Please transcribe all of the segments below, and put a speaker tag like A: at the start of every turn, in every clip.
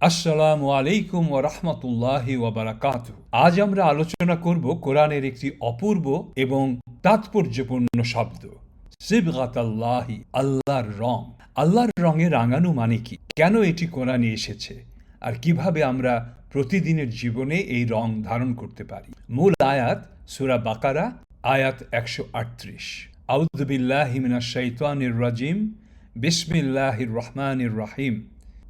A: আসসালামু আলাইকুম ওয়া রাহমাতুল্লাহি ওয়া বারাকাতুহু। আজ আমরা আলোচনা করব কোরআনের একটি অপূর্ব এবং তাৎপর্যপূর্ণ শব্দ। সিবগাতাল্লাহি, আল্লাহর রং। আল্লাহর রঙে রাঙানো মানে কি? কেন এটি কোরআনে এসেছে? আর কীভাবে আমরা প্রতিদিনের জীবনে এই রং ধারণ করতে পারি? মূল আয়াত সূরা বাকারা, আয়াত একশো আটত্রিশ। মিনাশ শাইতানির রাজিম, বিসমিল্লাহির রহমানির রহিম।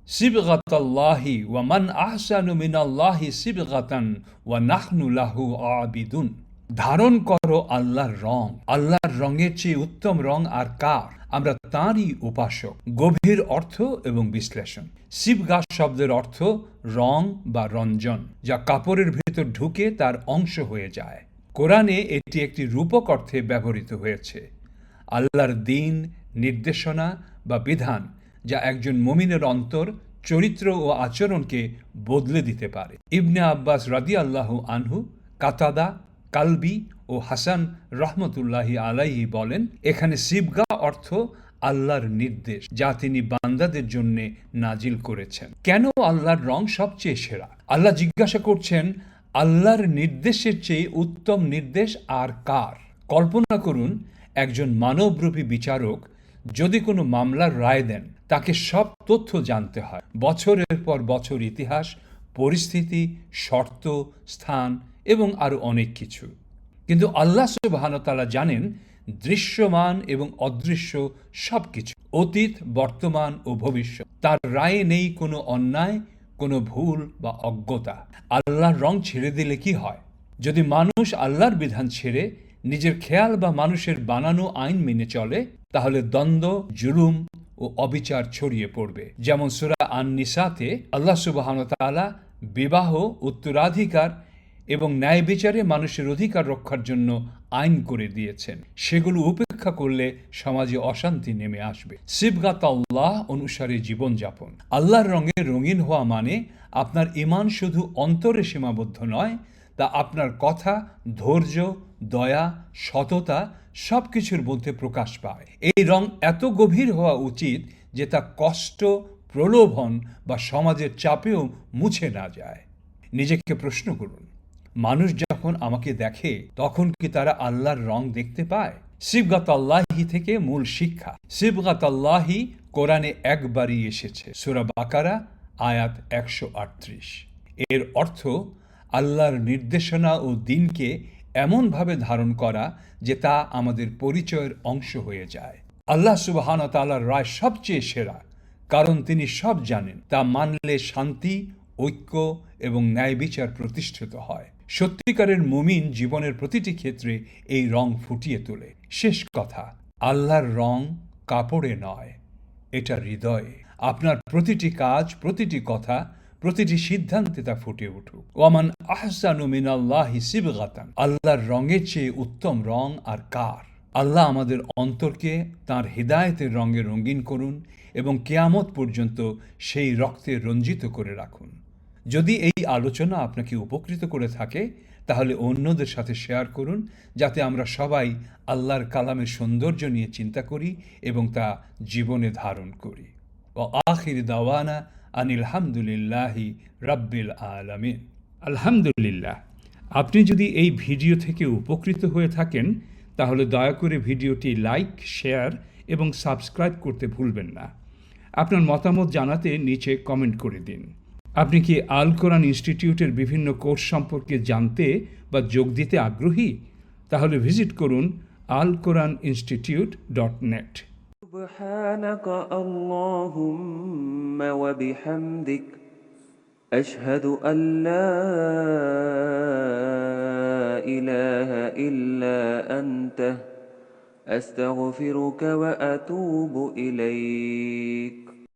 A: সিবগাতাল্লাহি ওয়া মান আহসানু মিনাল্লাহি সিবগাতান ওয়া নাহনু লাহু আবিদুন। ধারণ করো আল্লাহর রং। আল্লাহর রঙের চেয়ে উত্তম রং আর কার? আমরা তাঁরই উপাসক। গভীর অর্থ এবং বিশ্লেষণ। শিবগা শব্দের অর্থ রং বা রঞ্জন, যা কাপড়ের ভিতর ঢুকে তার অংশ হয়ে যায়। কোরআনে এটি একটি রূপক অর্থে ব্যবহৃত হয়েছে। আল্লাহর দিন, নির্দেশনা বা বিধান যা একজন মমিনের অন্তর, চরিত্র ও আচরণকে বদলে দিতে পারে। ইবনে আব্বাস রাদি আল্লাহ আনহু, কাতাদা, কালবি ও হাসান রহমতুল্লাহি আলাইহি বলেন, এখানে শিবগা অর্থ আল্লাহর নির্দেশ যা তিনি বান্দাদের জন্য নাজিল করেছেন। কেন আল্লাহর রং সবচেয়ে সেরা? আল্লাহ জিজ্ঞাসা করছেন আল্লাহর নির্দেশের চেয়ে উত্তম নির্দেশ আর কার? কল্পনা করুন, একজন মানবরূপী বিচারক যদি কোনো মামলার রায় দেন, তাকে সব তথ্য জানতে হয়। বছরের পর বছর ইতিহাস, পরিস্থিতি, শর্ত, স্থান এবং আরও অনেক কিছু। কিন্তু আল্লাহ সুবাহানতালা জানেন, দৃশ্যমান এবং অদৃশ্য সব কিছু অতীত, বর্তমান ও ভবিষ্যৎ। তার রায়ে নেই কোনো অন্যায় কোনো ভুল বা অজ্ঞতা আল্লাহর রং ছেড়ে দিলে কি হয়? যদি মানুষ আল্লাহর বিধান ছেড়ে নিজের খেয়াল বা মানুষের বানানো আইন মেনে চলে, তাহলে দ্বন্দ্ব, জুলুম ও অবিচার ছড়িয়ে পড়বে। যেমন সুরা আন নিসাতে আল্লাহ সুবাহন তাআলা বিবাহ, উত্তরাধিকার এবং ন্যায় বিচারে মানুষের অধিকার রক্ষার জন্য আইন করে দিয়েছেন। সেগুলো উপেক্ষা করলে সমাজে অশান্তি নেমে আসবে। শিবগাত আল্লাহ অনুসারে জীবনযাপন। আল্লাহর রঙে রঙিন হওয়া মানে আপনার ইমান শুধু অন্তরে সীমাবদ্ধ নয়, তা আপনার কথা, ধৈর্য, দয়া, সততা সব কিছুর মধ্যে প্রকাশ পায়। এই রং এত গভীর হওয়া উচিত যে তা কষ্ট, প্রলোভন বা সমাজের চাপেও মুছে না যায়। নিজেকে প্রশ্ন করুন, মানুষ যখন আমাকে দেখে, তখন কি তারা আল্লাহর রং দেখতে পায়? শিবগাত আল্লাহি থেকে মূল শিক্ষা। শিবগাত আল্লাহি কোরআনে একবারই এসেছে। সুরা বাকারা, আয়াত একশো আটত্রিশ। এর অর্থ, আল্লাহর নির্দেশনা ও দিনকে এমনভাবে ধারণ করা যে তা আমাদের পরিচয়ের অংশ হয়ে যায়। আল্লাহ সুবাহান তালার রায় সবচেয়ে সেরা, কারণ তিনি সব জানেন। তা মানলে শান্তি, ঐক্য এবং ন্যায় বিচার প্রতিষ্ঠিত হয়। সত্যিকারের মুমিন জীবনের প্রতিটি ক্ষেত্রে এই রং ফুটিয়ে তোলে। শেষ কথা, আল্লাহর রং কাপড়ে নয়, এটা হৃদয়ে। আপনার প্রতিটি কাজ, প্রতিটি কথা, প্রতিটি সিদ্ধান্তে তা ফুটে উঠুক। ওয়ামান আহসানু মিনাল্লাহি সিবগাতান। আল্লাহর রঙের চেয়ে উত্তম রং আর কার? আল্লাহ আমাদের অন্তরকে তার হৃদায়তের রঙে রঙিন করুন এবং কেয়ামত পর্যন্ত সেই রক্তে রঞ্জিত করে রাখুন। যদি এই আলোচনা আপনাকে উপকৃত করে থাকে, তাহলে অন্যদের সাথে শেয়ার করুন, যাতে আমরা সবাই আল্লাহর কালামের সৌন্দর্য নিয়ে চিন্তা করি এবং তা জীবনে ধারণ করি। ও আখির দাওয়ানা আনিল হামদুলিল্লাহি রাব্বিল আলামিন। আলহামদুলিল্লাহ। আপনি যদি এই ভিডিও থেকে উপকৃত হয়ে থাকেন, তাহলে দয়া করে ভিডিওটি লাইক, শেয়ার এবং সাবস্ক্রাইব করতে ভুলবেন না। আপনার মতামত জানাতে নিচে কমেন্ট করে দিন। আপনি কি আল কোরআন ইনস্টিটিউটের বিভিন্ন কোর্স সম্পর্কে জানতে বা যোগ দিতে আগ্রহী তাহলে ভিজিট করুন Al Quran institute dot net
B: سبحانك اللهم وبحمدك أشهد أن لا إله إلا أنت أستغفرك وأتوب إليك